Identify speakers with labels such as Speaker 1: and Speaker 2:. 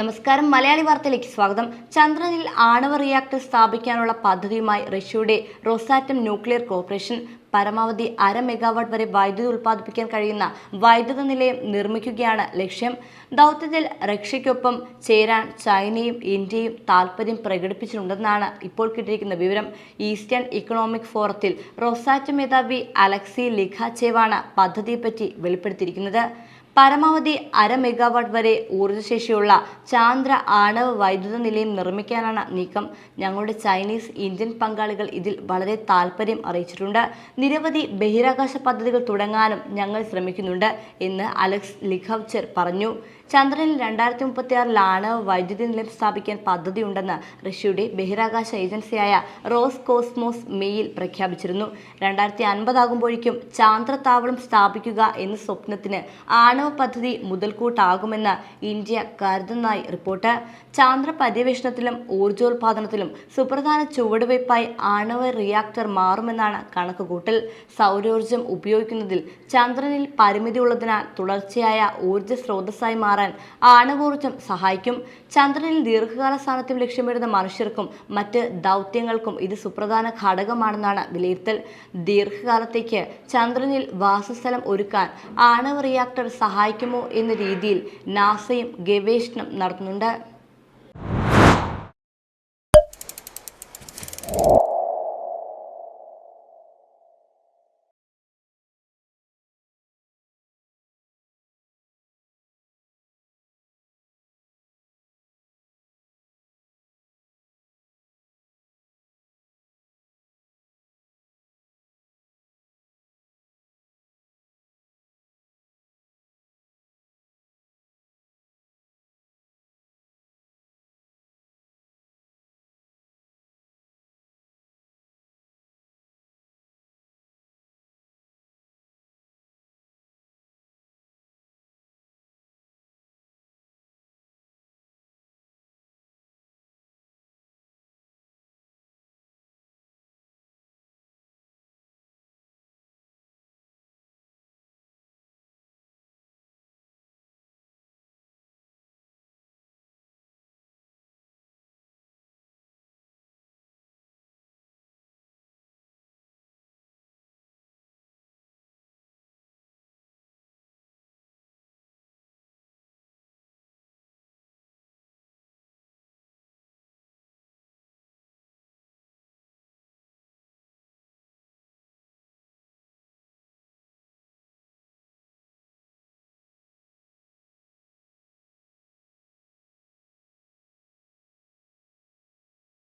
Speaker 1: നമസ്കാരം. മലയാളി വാർത്തയിലേക്ക് സ്വാഗതം. ചന്ദ്രനിൽ ആണവ റിയാക്ടർ സ്ഥാപിക്കാനുള്ള പദ്ധതിയുമായി റഷ്യയുടെ റോസാറ്റം ന്യൂക്ലിയർ കോർപ്പറേഷൻ പരമാവധി അര മെഗാവാട്ട് വരെ വൈദ്യുതി ഉൽപ്പാദിപ്പിക്കാൻ കഴിയുന്ന വൈദ്യുത നിലയം നിർമ്മിക്കുകയാണ് ലക്ഷ്യം. ദൗത്യത്തിൽ റഷ്യയ്ക്കൊപ്പം ചേരാൻ ചൈനയും ഇന്ത്യയും താൽപ്പര്യം പ്രകടിപ്പിച്ചിട്ടുണ്ടെന്നാണ് ഇപ്പോൾ കിട്ടിയിരിക്കുന്ന വിവരം. ഈസ്റ്റേൺ ഇക്കണോമിക് ഫോറത്തിൽ റോസാറ്റം മേധാവി അലക്സി ലിഖാച്ചേവാണ് പദ്ധതിയെപ്പറ്റി വെളിപ്പെടുത്തിയിരിക്കുന്നത്. പരമാവധി അര മെഗാവാട്ട് വരെ ഊർജശേഷിയുള്ള ചാന്ദ്ര ആണവ വൈദ്യുത നിലയം നിർമ്മിക്കാനാണ് നീക്കം. ഞങ്ങളുടെ ചൈനീസ് ഇന്ത്യൻ പങ്കാളികൾ ഇതിൽ വളരെ താല്പര്യം അറിയിച്ചിട്ടുണ്ട്. നിരവധി ബഹിരാകാശ പദ്ധതികൾ തുടങ്ങാനും ഞങ്ങൾ ശ്രമിക്കുന്നുണ്ട് എന്ന് അലക്സ് ലിഖവ്ചർ പറഞ്ഞു. ചന്ദ്രനിൽ രണ്ടായിരത്തി മുപ്പത്തി ആറിൽ ആണവ വൈദ്യുതി നിലയം സ്ഥാപിക്കാൻ പദ്ധതിയുണ്ടെന്ന് റഷ്യയുടെ ബഹിരാകാശ ഏജൻസിയായ റോസ് കോസ്മോസ് മെയിൽ പ്രഖ്യാപിച്ചിരുന്നു. രണ്ടായിരത്തി അൻപതാകുമ്പോഴേക്കും ചാന്ദ്രത്താവളം സ്ഥാപിക്കുക എന്ന സ്വപ്നത്തിന് ആണവ പദ്ധതി മുതൽക്കൂട്ടാകുമെന്ന് ഇന്ത്യ കരുതുന്നതായി റിപ്പോർട്ട്. ചാന്ദ്ര പര്യവേഷണത്തിലും ഊർജോൽപാദനത്തിലും സുപ്രധാന ചുവടുവയ്പായി ആണവ റിയാക്ടർ മാറുമെന്നാണ് കണക്കുകൂട്ടൽ. സൗരോർജം ഉപയോഗിക്കുന്നതിൽ ചന്ദ്രനിൽ പരിമിതിയുള്ളതിനാൽ തുടർച്ചയായ ഊർജ സ്രോതസ്സായി മാറാൻ ആണവോർജം സഹായിക്കും. ചന്ദ്രനിൽ ദീർഘകാല സാന്നിധ്യം ലക്ഷ്യമിടുന്ന മനുഷ്യർക്കും മറ്റ് ദൗത്യങ്ങൾക്കും ഇത് സുപ്രധാന ഘടകമാണെന്നാണ് വിലയിരുത്തൽ. ദീർഘകാലത്തേക്ക് ചന്ദ്രനിൽ വാസസ്ഥലം ഒരുക്കാൻ ആണവ റിയാക്ടർ സഹായിക്കുമോ എന്ന രീതിയിൽ നാസയും ഗവേഷണം നടത്തുന്നുണ്ട്.